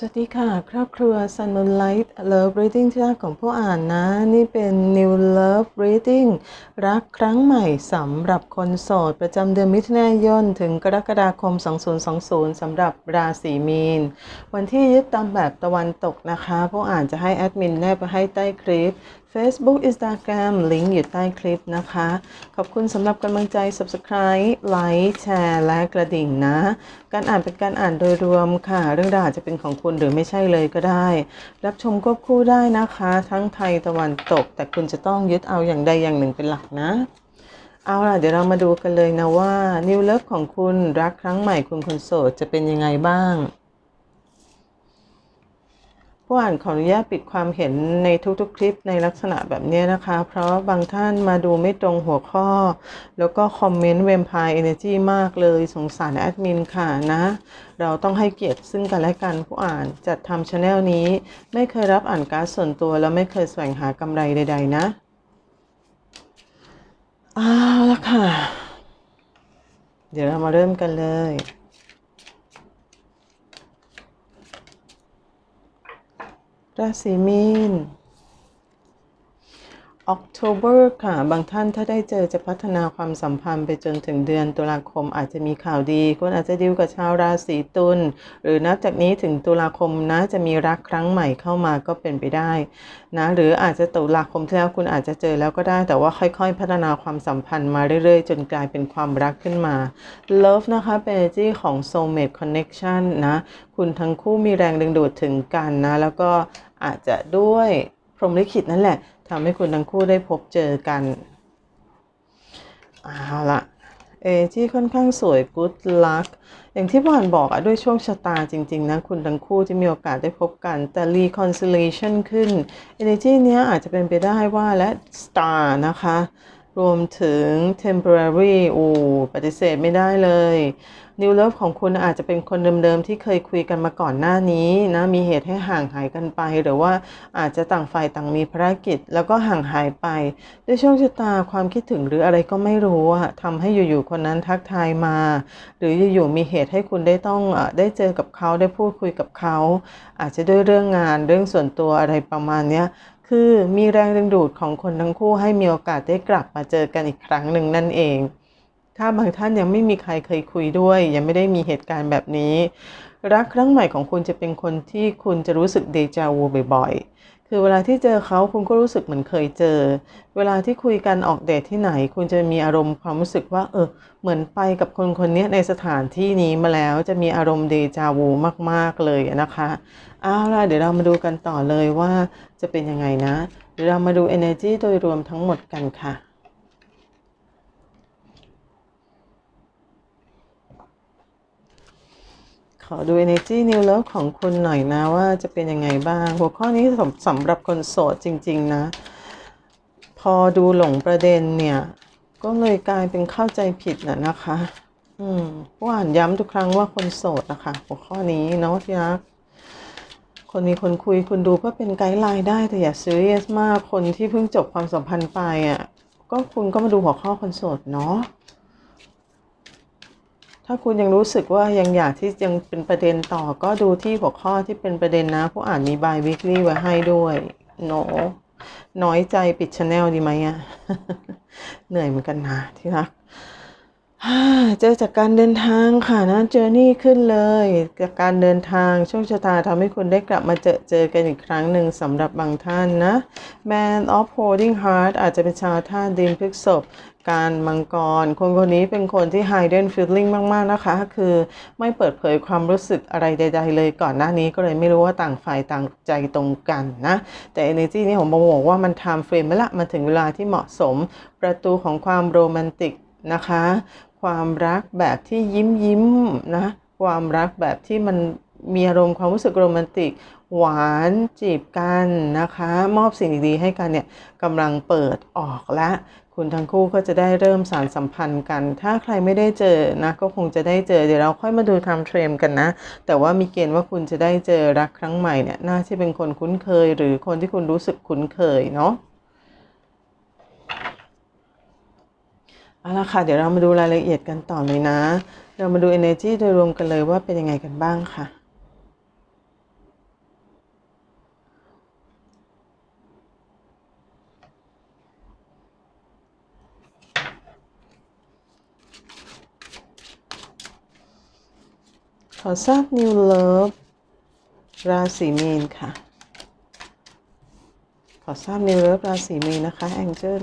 สวัสดีค่ะ ครอบครัว Sun Moonlight Love Reading ที่รักของผู้อ่านนะ นี่เป็น New Love Reading รักครั้งใหม่สำหรับคนโสด ประจำเดือนมิถุนายนถึงกรกฎาคม 2020สำหรับราศีมีน วันที่ยึดตามแบบตะวันตกนะคะ ผู้อ่านจะให้แอดมินแนบไปให้ใต้คลิป Facebook Instagram ลิงก์อยู่ใต้คลิปนะคะ ขอบคุณสำหรับกำลังใจ Subscribe ไลค์แชร์และกระดิ่งนะ การอ่านเป็นการอ่านโดยรวมค่ะ เรื่องราวอาจจะเป็นของคุณหรือไม่ใช่เลยก็ได้ รับชมควบคู่ได้นะคะ ทั้งไทยตะวันตก แต่คุณจะต้องยึดเอาอย่างใดอย่างหนึ่งเป็นหลักนะเอาล่ะเดี๋ยวเรามาดูกันเลยนะว่า New Love ของคุณรักครั้งใหม่คุณคนโสดจะเป็นยังไงบ้าง ผู้อ่านขออนุญาตปิดความเห็นในทุกๆ คลิปในลักษณะแบบนี้นะคะ เพราะบางท่านมาดูไม่ตรงหัวข้อ แล้วก็คอมเมนต์เวมพายเอเนจีมากเลยสงสารแอดมินค่ะนะ เราต้องให้เกียรติซึ่งกันและกันผู้อ่านจัดทำช anel นี้ ไม่เคยรับอ่านการ์ดส่วนตัว แล้วไม่เคยแสวงหากำไรใด ๆ นะเอาละค่ะ เดี๋ยวเรามาเริ่มกันเลย ราศีมีน October ค่ะ บางท่านถ้าได้เจอจะพัฒนาความสัมพันธ์ไปจนถึงเดือนตุลาคมอาจจะมีข่าวดี คุณอาจจะดิวกับชาวราศีตุลหรือนับจากนี้ถึงตุลาคมนะจะมีรักครั้งใหม่เข้ามาก็เป็นไปได้นะหรืออาจจะตุลาคมที่แล้วคุณอาจจะเจอแล้วก็ได้ แต่ว่าค่อยๆ พัฒนาความสัมพันธ์มาเรื่อยๆ จนกลายเป็นความรักขึ้นมา Love นะคะเป็น energy ของ soulmate connection นะ คุณทั้งคู่มีแรงดึงดูดถึงกันนะ แล้วก็ อาจจะด้วยพรหมลิขิตนั่นแหละทำให้คุณทั้งคู่ได้พบเจอกันเอาละเอที่ค่อนข้างสวย good luck อย่างที่ผ่านบอกอะด้วยโชคชะตาจริง ๆ นะ คุณทั้งคู่จะมีโอกาสได้พบกัน แต่ reconciliation ขึ้น energy เนี้ยอาจจะเป็นไปได้ว่าและ star นะคะ รวมถึง temporary โอ้ปฏิเสธไม่ได้เลย New Love ของคุณอาจจะเป็นคนเดิมๆ ที่เคยคุยกันมาก่อนหน้านี้นะ มีเหตุให้ห่างหายกันไป หรือว่าอาจจะต่างฝ่ายต่างมีภารกิจ แล้วก็ห่างหายไป ด้วยโชคชะตาความคิดถึงหรืออะไรก็ไม่รู้อะทำให้อยู่ๆคนนั้นทักทายมา หรืออยู่ๆมีเหตุให้คุณได้ต้องอได้เจอกับเขาได้พูดคุยกับเขา อาจจะด้วยเรื่องงานเรื่องส่วนตัวอะไรประมาณเนี้ย คือมีแรงดึงดูดของคนทั้งคู่ให้มีโอกาสได้กลับมาเจอกันอีกครั้งหนึ่งนั่นเอง ถ้าบางท่านยังไม่มีใครเคยคุยด้วย ยังไม่ได้มีเหตุการณ์แบบนี้ รักครั้งใหม่ของคุณจะเป็นคนที่คุณจะรู้สึกเดจาวูบ่อย คือเวลาที่เจอเขาคุณก็รู้สึกเหมือนเคยเจอ เวลาที่คุยกันออกเดทที่ไหน คุณจะมีอารมณ์ความรู้สึกว่า เออ เหมือนไปกับคนคนนี้ในสถานที่นี้มาแล้วจะมีอารมณ์เดจาวูมาก ๆ เลยนะคะเอาล่ะเดี๋ยวเรามาดูกันต่อเลยว่าจะเป็นยังไงนะเดี๋ยวเรามาดู energy โดยรวมทั้งหมดกันค่ะ ขอดู energy new love ของคุณหน่อยนะว่าจะเป็นยังไงบ้าง หัวข้อนี้สำสำหรับคนโสดจริง ๆ นะ พอดูหลงประเด็นเนี่ย ก็เลยกลายเป็นเข้าใจผิดนะนะคะ อืมว่าอ่านย้ำทุกครั้งว่าคนโสดนะคะ หัวข้อนี้เนาะที่รักคนมีคนคุยคุณดูเพื่อเป็นไกด์ไลน์ได้แต่อย่าซีเรียสมากคนที่เพิ่งจบความสัมพันธ์ไปอะ่ะก็คุณก็มาดูหัวข้อคนโสดเนาะ ถ้าคุณยังรู้สึกว่ายังอยากที่ยังเป็นประเด็นต่อก็ดูที่หัวข้อที่เป็นประเด็นนะ ผู้อ่านมีบายวิกฤตไว้ให้ด้วยโนน้อยใจปิดชแนลดีไหมอะเหนื่อยเหมือนกันนะที่รักเจอจากการเดินทางค่ะนะเจอนี่ขึ้นเลยจากการเดินทางโชคชะตาทำให้คุณได้กลับมาเจอเจอกันอีกครั้งหนึ่งสำหรับบางท่านนะ Man of Holding Heart อาจจะเป็นชาวท่าดินพฤกษบ การมังกร คนคนนี้เป็นคนที่ hidden feeling มาก ๆ นะคะ คือไม่เปิดเผยความรู้สึกอะไรใด ๆ เลยก่อนหน้านี้ก็เลยไม่รู้ว่าต่างฝ่ายต่างใจตรงกันนะ แต่ energy นี้ผมบอกว่ามัน time frame ละมันถึงเวลาที่เหมาะสมประตูของความโรแมนติกนะคะ ความรักแบบที่ยิ้มยิ้มนะ ความรักแบบที่มันมีอารมณ์ความรู้สึกโรแมนติก หวานจีบกันนะคะ มอบสิ่งดีๆให้กันเนี่ยกำลังเปิดออกและ คุณทั้งคู่ก็จะได้เริ่มสารสัมพันธ์กัน ถ้าใครไม่ได้เจอนะก็คงจะได้เจอเดี๋ยวเราค่อยมาดูทม์เทรมกันนะ แต่ว่ามีเกณฑ์ว่าคุณจะได้เจอรักครั้งใหม่เนี่ยน่าจะเป็นคนคุ้นเคย หรือคนที่คุณรู้สึกคุ้นเคยเนาะเอาละค่ะเดี๋ยวเรามาดูรายละเอียดกันต่อเลยนะ เรามาดู energy โดยรวมกันเลยว่าเป็นยังไงกันบ้างค่ะ ขอทราบ New Love ราศีมีนค่ะ ขอทราบ New Love ราศีมีนนะคะ Angel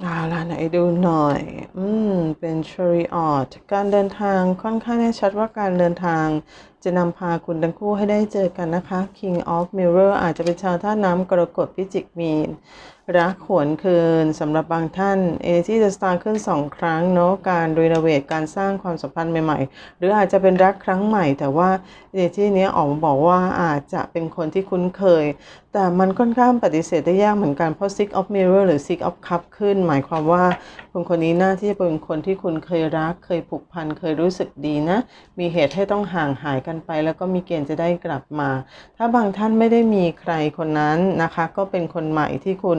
เอาล่ะไหนดูหน่อย อืม เป็นชริออตการเดินทางค่อนข้างแน่ชัดว่าการเดินทางจะนำพาคุณทั้งคู่ให้ได้เจอกันนะคะ King of Mirror อาจจะเป็นชาวท่าน้ำกรกฎพิจิกมีนรักหวนคืนสำหรับบางท่าน Energy จะสตาร์ขึ้น 2 ครั้งเนาะการรีโนเวทการสร้างความสัมพันธ์ใหม่ๆ หรืออาจจะเป็นรักครั้งใหม่ แต่ว่า Energy นี้ออกมาบอกว่าอาจจะเป็นคนที่คุ้นเคย แต่มันค่อนข้างปฏิเสธได้ยากเหมือนกัน เพราะ Six of Mirror หรือ Six of Cup ขึ้น หมายความว่าคนคนนี้น่าที่จะเป็นคนที่คุณเคยรัก เคยผูกพันเคยรู้สึกดีนะ มีเหตุให้ต้องห่างหายกันไป แล้วก็มีเกณฑ์จะได้กลับมา ถ้าบางท่านไม่ได้มีใครคนนั้นนะคะ ก็เป็นคนใหม่ที่คุณ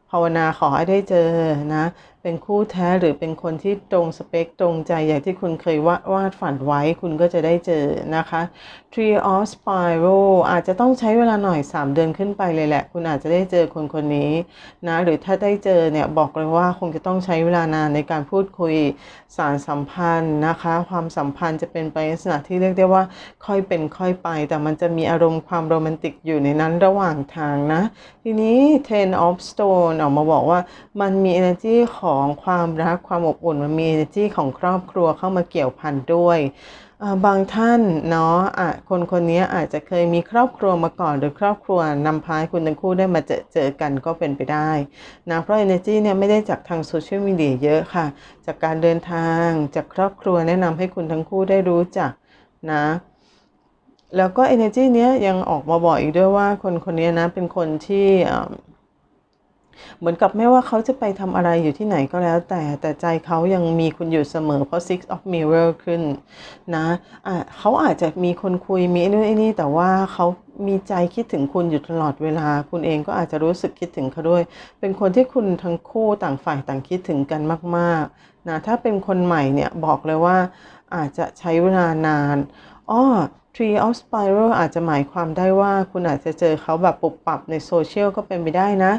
ภาวนาขอให้ได้เจอนะ เป็นคู่แท้หรือเป็นคนที่ตรงสเปคตรงใจอย่างที่คุณเคยวาดวาดฝันไว้คุณก็จะได้เจอนะคะ Tree of Spiral อาจจะต้องใช้เวลาหน่อย 3 เดือนขึ้นไปเลยแหละ คุณอาจจะได้เจอคนคนนี้นะ หรือถ้าได้เจอเนี่ยบอกเลยว่าคงจะต้องใช้เวลานานในการพูดคุยสารสัมพันธ์นะคะ ความสัมพันธ์จะเป็นไปลักษณะที่เรียกได้ว่าค่อยเป็นค่อยไป แต่มันจะมีอารมณ์ความโรแมนติกอยู่ในนั้นระหว่างทางนะ ทีนี้ Ten of Stone ออกมาบอกว่ามันมี energy ของความรักความอบอุ่น มันมี energy ของครอบครัวเข้ามาเกี่ยวพันด้วยบางท่านเนาะอะคนคนนี้อาจจะเคยมีครอบครัวมาก่อน หรือครอบครัวนำพาคุณทั้งคู่ได้มาเจอเจอกันก็เป็นไปได้นะเพราะ energy เนี่ยไม่ได้จากทางโซเชียลมีเดียเยอะค่ะ จากการเดินทางจากครอบครัวแนะนำให้คุณทั้งคู่ได้รู้จักนะแล้วก็ energy เนี้ยยังออกมาบอกอีกด้วยว่าคนคนนี้นะเป็นคนที่ เหมือนกับไม่ว่าเขาจะไปทำอะไรอยู่ที่ไหนก็แล้ว แต่แต่ใจเขายังมีคุณอยู่เสมอเพราะ six of mirror ขึ้นนะะเขาอาจจะมีคนคุยมีไอ้นู่นไอ้นี่แต่ว่าเขามีใจคิดถึงคุณอยู่ตลอดเวลา คุณเองก็อาจจะรู้สึกคิดถึงเขาด้วย เป็นคนที่คุณทั้งคู่ต่างฝ่ายต่างคิดถึงกันมากๆนะถ้าเป็นคนใหม่เนี่ยบอกเลยว่าอาจจะใช้เวลานานอ้อ Tree of Spiral อาจจะหมายความได้ว่าคุณอาจจะเจอเขาแบบปุบปับในโซเชียลก็เป็นไปได้นะ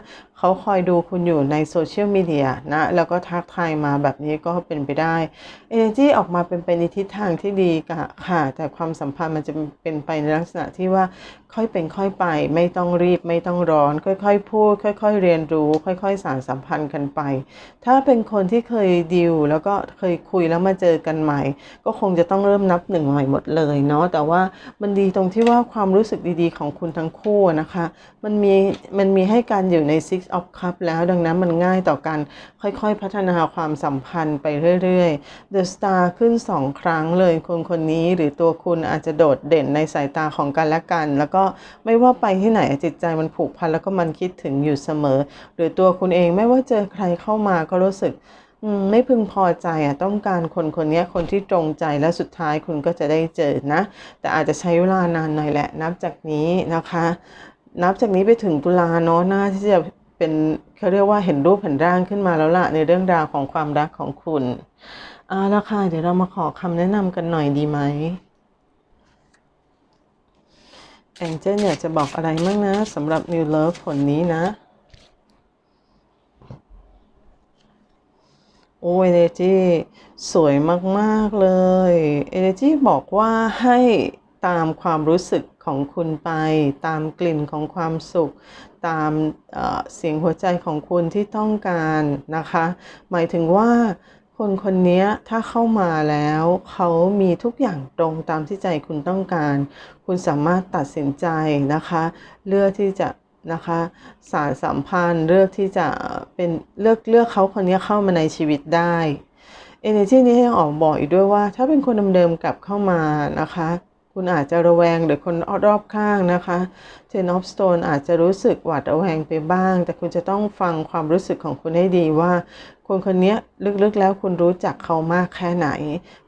เขาคอยดูคุณอยู่ในโซเชียลมีเดียนะ แล้วก็ทักทายมาแบบนี้ก็เป็นไปได้ Energy ออกมาเป็นไปในทิศทางที่ดีค่ะ แต่ความสัมพันธ์มันจะเป็นไปในลักษณะที่ว่าค่อยเป็นค่อยไป ไม่ต้องรีบไม่ต้องร้อน ค่อยๆ พูด ค่อย ๆ เรียนรู้ ค่อย ๆ สานสัมพันธ์กันไป ถ้าเป็นคนที่เคยดิวแล้วก็เคยคุยแล้วมาเจอกันใหม่ ก็คงจะต้องเริ่มนับหนึ่งใหม่หมดเลยเนาะแต่ว่ามันดีตรงที่ว่าความรู้สึกดีๆ ของคุณทั้งคู่นะคะ มันมีมันมีให้การอยู่ใน Six of Cup แล้วดังนั้นมันง่ายต่อการค่อยๆ พัฒนาความสัมพันธ์ไปเรื่อยๆ The Star ขึ้น 2 ครั้งเลยคนคนนี้หรือตัวคุณอาจจะโดดเด่นในสายตาของกันและกัน แล้วก็ไม่ว่าไปที่ไหนจิตใจมันผูกพันแล้วก็มันคิดถึงอยู่เสมอ หรือตัวคุณเองไม่ว่าเจอใครเข้ามาก็รู้สึกไม่พึงพอใจอะต้องการคนคนนี้คนที่ตรงใจและสุดท้ายคุณก็จะได้เจอนะ แต่อาจจะใช้เวลานานหน่อยแหละ นับจากนี้นะคะ นับจากนี้ไปถึงตุลาเนาะน่าที่จะ เป็นเขาเรียกว่าเห็นรูปเห็นร่างขึ้นมาแล้วล่ะในเรื่องราวของความรักของคุณเอาละค่ะเดี๋ยวเรามาขอคำแนะนำกันหน่อยดีไหมแองเจิลอยากจะบอกอะไรบ้างนะสำหรับ New Love ผลนี้นะ โอ้เอเนจีสวยมาก ๆ เลยเอเนจีบอกว่าให้ ตามความรู้สึกของคุณไป ตามกลิ่นของความสุข ตามเสียงหัวใจของคุณที่ต้องการนะคะ หมายถึงว่าคนคนนี้ถ้าเข้ามาแล้วเขามีทุกอย่างตรงตามที่ใจคุณต้องการ คุณสามารถตัดสินใจนะคะ เลือกที่จะนะคะสารสัมพันธ์เลือกที่จะเป็นเลือกเลือกเขาคนนี้เข้ามาในชีวิตได้ Energy นี้ยังออกบอกอีกด้วยว่า ถ้าเป็นคนเดิมๆกลับเข้ามานะคะ คุณอาจจะระแวงหรือคนรอบข้างนะคะ Ten of Stone อาจจะรู้สึกหวาดระแวงไปบ้าง แต่คุณจะต้องฟังความรู้สึกของคุณให้ดีว่า คนคนนี้ลึกๆแล้วคุณรู้จักเขามากแค่ไหน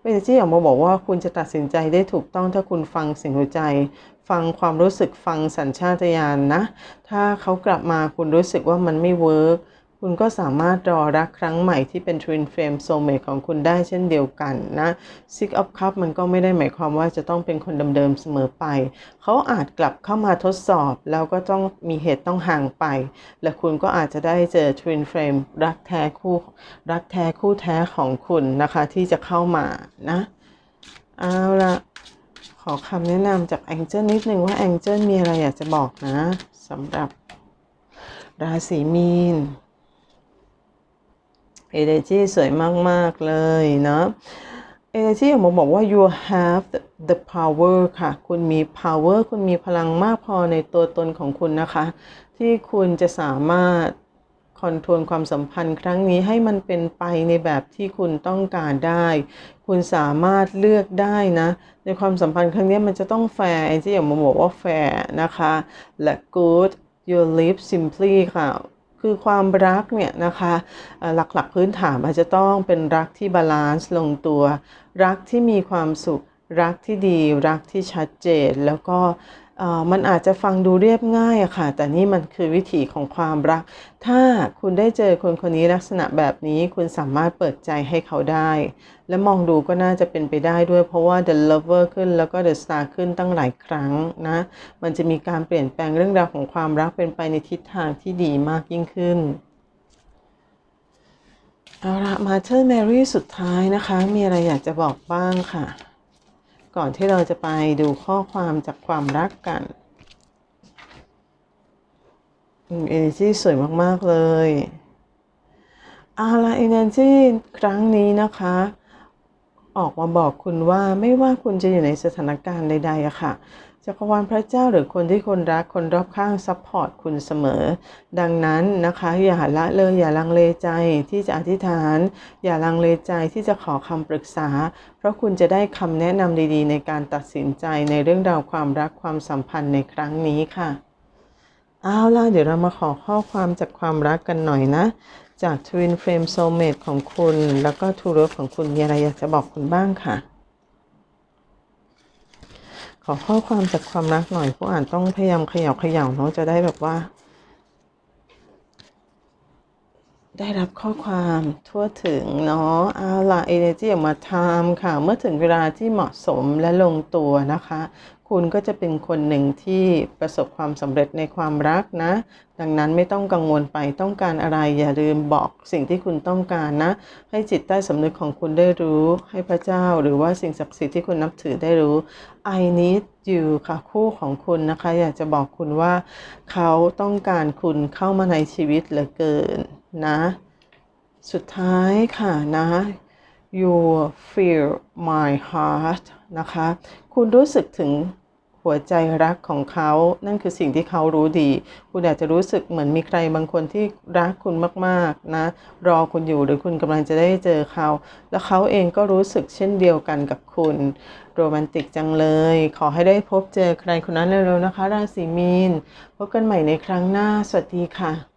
เอนจี้ออกมาบอกว่าคุณจะตัดสินใจได้ถูกต้องถ้าคุณฟังเสียงหัวใจ ฟังความรู้สึกฟังสัญชาตญาณนะ ถ้าเขากลับมาคุณรู้สึกว่ามันไม่เวิร์ก คุณก็สามารถรอรักครั้งใหม่ที่เป็น Twin Flame Soulmate ของคุณได้เช่นเดียวกันนะ Six of Cups มันก็ไม่ได้หมายความว่าจะต้องเป็นคนเดิมๆเสมอไป เขาอาจกลับเข้ามาทดสอบ แล้วก็ต้องมีเหตุต้องห่างไป และคุณก็อาจจะได้เจอ Twin Flame รักแท้คู่ รักแท้คู่แท้ของคุณนะคะที่จะเข้ามานะเอาละขอคำแนะนำจากแองเจิลนิดนึงว่าแองเจิลมีอะไรอยากจะบอกนะสำหรับราศีมีน เอเนจีสวยมาก ๆ เลยเนาะเอเนจีออกมาบอกว่า you have the, power ค่ะ คุณมี power คุณมีพลังมากพอในตัวตนของคุณนะคะ ที่คุณจะสามารถคอนโทรลความสัมพันธ์ครั้งนี้ให้มันเป็นไปในแบบที่คุณต้องการได้ คุณสามารถเลือกได้นะ ในความสัมพันธ์ครั้งนี้มันจะต้องแฟร์ไอ้ที่อย่างมาบอกว่าแฟร์นะคะ และ good you live simply ค่ะ คือความรักเนี่ยนะคะหลักๆพื้นฐานอาจจะต้องเป็นรักที่บาลานซ์ลงตัว รักที่มีความสุข รักที่ดี รักที่ชัดเจน แล้วก็ มันอาจจะฟังดูเรียบง่ายอะค่ะ แต่นี่มันคือวิถีของความรัก ถ้าคุณได้เจอคนคนนี้ลักษณะแบบนี้คุณสามารถเปิดใจให้เขาได้ และมองดูก็น่าจะเป็นไปได้ด้วย เพราะว่า The Lover ขึ้นแล้วก็ The Star ขึ้นตั้งหลายครั้งนะ มันจะมีการเปลี่ยนแปลงเรื่องราวของความรักเป็นไปในทิศทางที่ดีมากยิ่งขึ้นเอาละมาเธอร์แมรี่สุดท้ายนะคะ มีอะไรอยากจะบอกบ้างค่ะ ก่อนที่เราจะไปดูข้อความจากความรักกันเอเนจีสวยมากๆเลยอาลาเอเนจีครั้งนี้นะคะ ออกมาบอกคุณว่าไม่ว่าคุณจะอยู่ในสถานการณ์ใดๆอะค่ะ จักรวาลพระเจ้าหรือคนที่คนรักคนรอบข้างซัพพอร์ตคุณเสมอ ดังนั้นนะคะอย่าละเลยอย่าลังเลใจที่จะอธิษฐาน อย่าลังเลใจที่จะขอคำปรึกษา เพราะคุณจะได้คำแนะนำดีๆ ในการตัดสินใจในเรื่องราวความรักความสัมพันธ์ในครั้งนี้ค่ะเอาล่ะเดี๋ยวเรามาขอข้อความจากความรักกันหน่อยนะ จาก Twin Flame Soulmate ของคุณ แล้วก็ True Love ของคุณมีอะไรอยากจะบอกคุณบ้างค่ะ ขอข้อความจากความรักหน่อยผู้อ่านต้องพยายามเขย่าเขย่าเนาะจะได้แบบว่า ได้รับข้อความทั่วถึงเนาะเอาละเอเนจีออกมาทำค่ะ เมื่อถึงเวลาที่เหมาะสมและลงตัวนะคะ คุณก็จะเป็นคนหนึ่งที่ประสบความสำเร็จในความรักนะ ดังนั้นไม่ต้องกังวลไปต้องการอะไร อย่าลืมบอกสิ่งที่คุณต้องการนะ ให้จิตใต้สำนึกของคุณได้รู้ ให้พระเจ้าหรือว่าสิ่งศักดิ์สิทธิ์ที่คุณนับถือได้รู้ I need you ค่ะคู่ของคุณนะคะ อยากจะบอกคุณว่า เขาต้องการคุณเข้ามาในชีวิตเหลือเกิน นะ สุดท้ายค่ะนะ you feel my heart นะคะ คุณรู้สึกถึงหัวใจรักของเขา นั่นคือสิ่งที่เขารู้ดี คุณอาจจะรู้สึกเหมือนมีใครบางคนที่รักคุณมากๆนะ รอคุณอยู่หรือคุณกำลังจะได้เจอเขา แล้วเขาเองก็รู้สึกเช่นเดียวกันกับคุณ โรแมนติกจังเลย ขอให้ได้พบเจอใครคนนั้นเร็วๆนะคะ ราศีมีน พบกันใหม่ในครั้งหน้า สวัสดีค่ะ